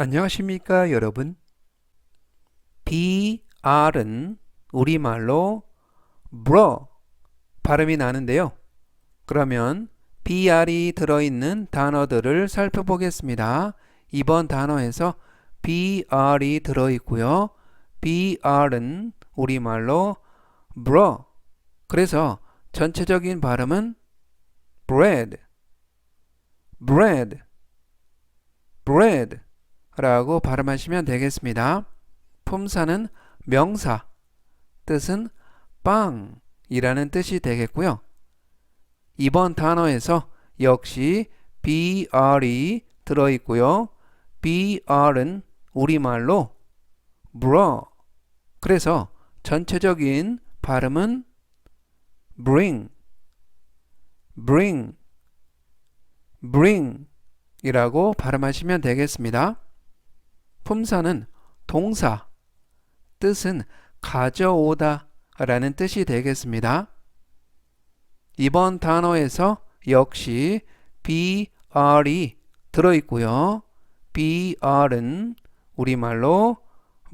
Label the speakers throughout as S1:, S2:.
S1: 안녕하십니까 여러분? BR은 우리말로 bro 발음이 나는데요. 그러면 BR이 들어있는 단어들을 살펴보겠습니다. 이번 단어에서 BR이 들어있고요. BR은 우리말로 bro. 그래서 전체적인 발음은 bread. bread. bread 라고 발음하시면 되겠습니다. 품사는 명사, 뜻은 빵이라는 뜻이 되겠고요. 이번 단어에서 역시 br이 들어있고요. br은 우리말로 bro. 그래서 전체적인 발음은 bring, bring, bring 이라고 발음하시면 되겠습니다. 품사는 동사, 뜻은 가져오다 라는 뜻이 되겠습니다. 이번 단어에서 역시 br이 들어있고요. br은 우리말로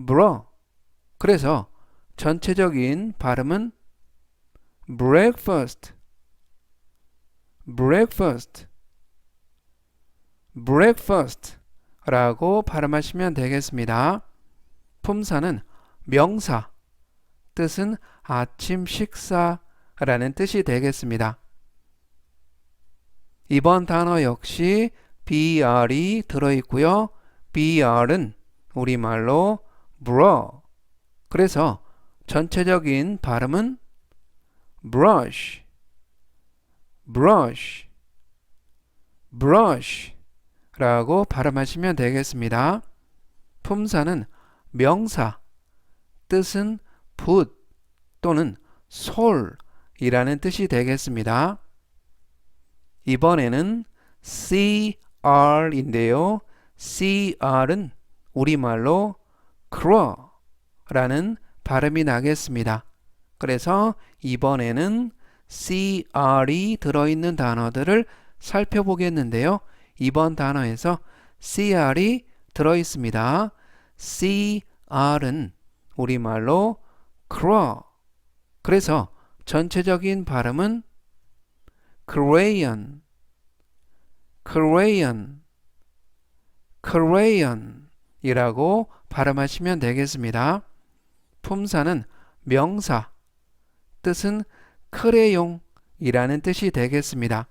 S1: bro. 그래서 전체적인 발음은 breakfast, breakfast, breakfast 라고 발음하시면 되겠습니다. 품사는 명사, 뜻은 아침 식사라는 뜻이 되겠습니다. 이번 단어 역시 br이 들어있고요. br은 우리말로 bro. 그래서 전체적인 발음은 brush, brush, brush 라고 발음하시면 되겠습니다. 품사는 명사, 뜻은 붓 또는 솔이라는 뜻이 되겠습니다. 이번에는 cr인데요. cr은 우리말로 crow라는 발음이 나겠습니다. 그래서 이번에는 cr이 들어있는 단어들을 살펴보겠는데요. 이번 단어에서 cr이 들어 있습니다. cr은 우리말로 craw. 그래서 전체적인 발음은 crayon, crayon, crayon 이라고 발음하시면 되겠습니다. 품사는 명사, 뜻은 크레용 이라는 뜻이 되겠습니다.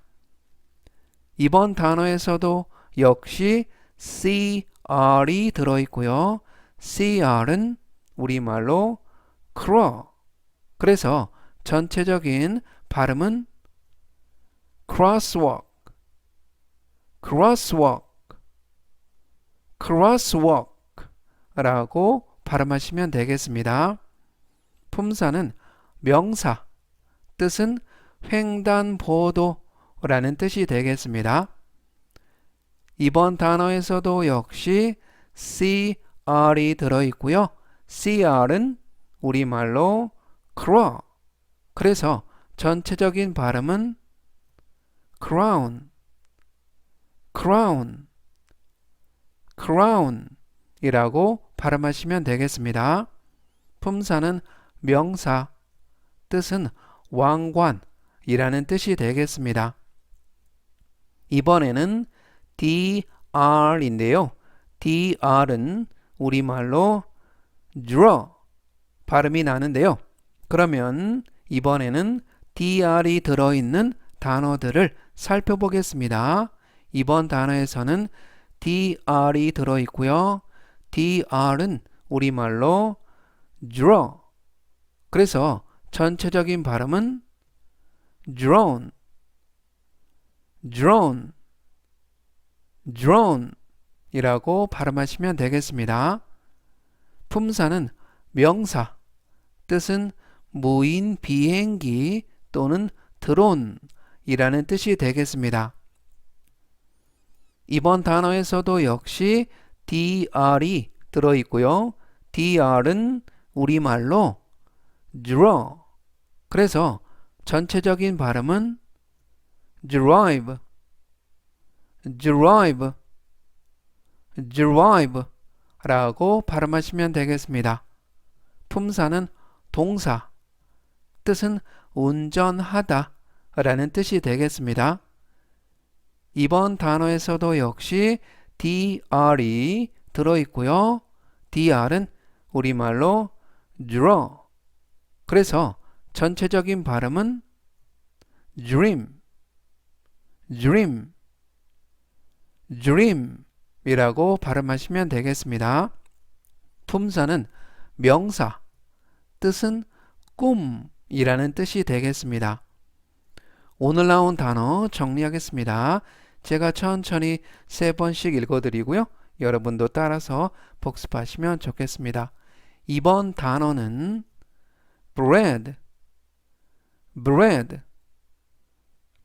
S1: 이번 단어에서도 역시 cr이 들어있고요. cr은 우리말로 crow. 그래서 전체적인 발음은 crosswalk, crosswalk, crosswalk 라고 발음하시면 되겠습니다. 품사는 명사, 뜻은 횡단보도 라는 뜻이 되겠습니다. 이번 단어에서도 역시 cr이 들어있고요. cr은 우리말로 crow. 그래서 전체적인 발음은 crown, crown, crown 이라고 발음하시면 되겠습니다. 품사는 명사, 뜻은 왕관이라는 뜻이 되겠습니다. 이번에는 dr인데요. dr은 우리말로 draw 발음이 나는데요. 그러면 이번에는 dr이 들어있는 단어들을 살펴보겠습니다. 이번 단어에서는 dr이 들어있고요. dr은 우리말로 draw 그래서 전체적인 발음은 drone drone, drone 이라고 발음하시면 되겠습니다. 품사는 명사, 뜻은 무인 비행기 또는 드론 이라는 뜻이 되겠습니다. 이번 단어에서도 역시 dr이 들어있고요. dr은 우리말로 draw. 그래서 전체적인 발음은 drive, drive, drive 라고 발음하시면 되겠습니다. 품사는 동사, 뜻은 운전하다 라는 뜻이 되겠습니다. 이번 단어에서도 역시 dr이 들어있고요. dr은 우리말로 draw. 그래서 전체적인 발음은 dream, dream, dream 이라고 발음하시면 되겠습니다. 품사는 명사, 뜻은 꿈이라는 뜻이 되겠습니다. 오늘 나온 단어 정리하겠습니다. 제가 천천히 세 번씩 읽어드리고요. 여러분도 따라서 복습하시면 좋겠습니다. 이번 단어는 bread, bread,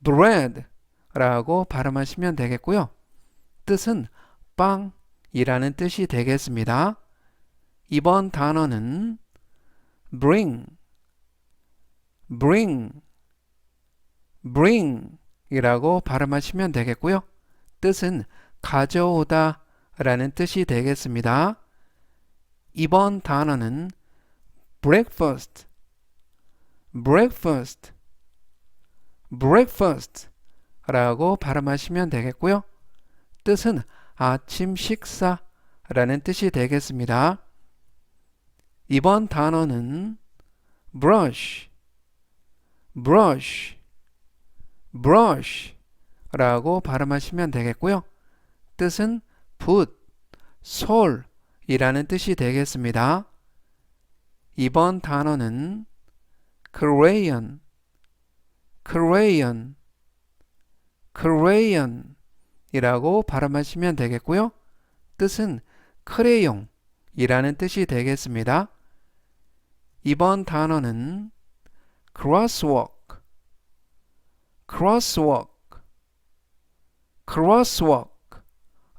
S1: bread 라고 발음하시면 되겠고요. 뜻은 빵이라는 뜻이 되겠습니다. 이번 단어는 bring, bring, bring 이라고 발음하시면 되겠고요. 뜻은 가져오다 라는 뜻이 되겠습니다. 이번 단어는 breakfast, breakfast, breakfast 라고 발음하시면 되겠고요. 뜻은 아침 식사라는 뜻이 되겠습니다. 이번 단어는 brush, brush, brush 라고 발음하시면 되겠고요. 뜻은 붓, 솔이라는 뜻이 되겠습니다. 이번 단어는 crayon, crayon, crayon 이라고 발음하시면 되겠고요. 뜻은 크레용 이라는 뜻이 되겠습니다. 이번 단어는 crosswalk, crosswalk, crosswalk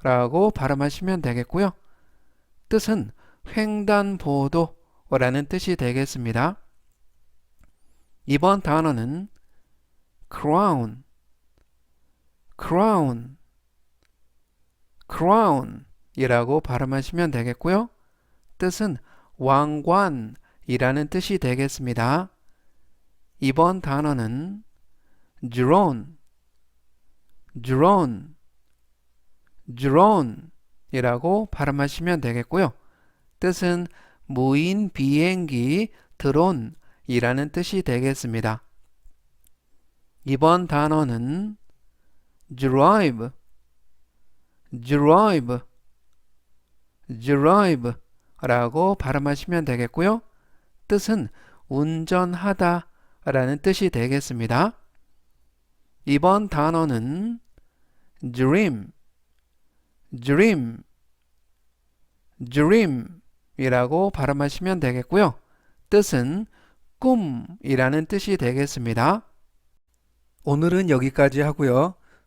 S1: 라고 발음하시면 되겠고요. 뜻은 횡단보도라는 뜻이 되겠습니다. 이번 단어는 crown, crown, crown 이라고 발음하시면 되겠고요. 뜻은 왕관이라는 뜻이 되겠습니다. 이번 단어는 drone, drone, drone 이라고 발음하시면 되겠고요. 뜻은 무인 비행기 드론 이라는 뜻이 되겠습니다. 이번 단어는 drive, drive, drive 라고 발음하시면 되겠고요. 뜻은 운전하다 라는 뜻이 되겠습니다. 이번 단어는 dream, dream, dream 이라고 발음하시면 되겠고요. 뜻은 꿈이라는 뜻이 되겠습니다. 오늘은 여기까지 하고요.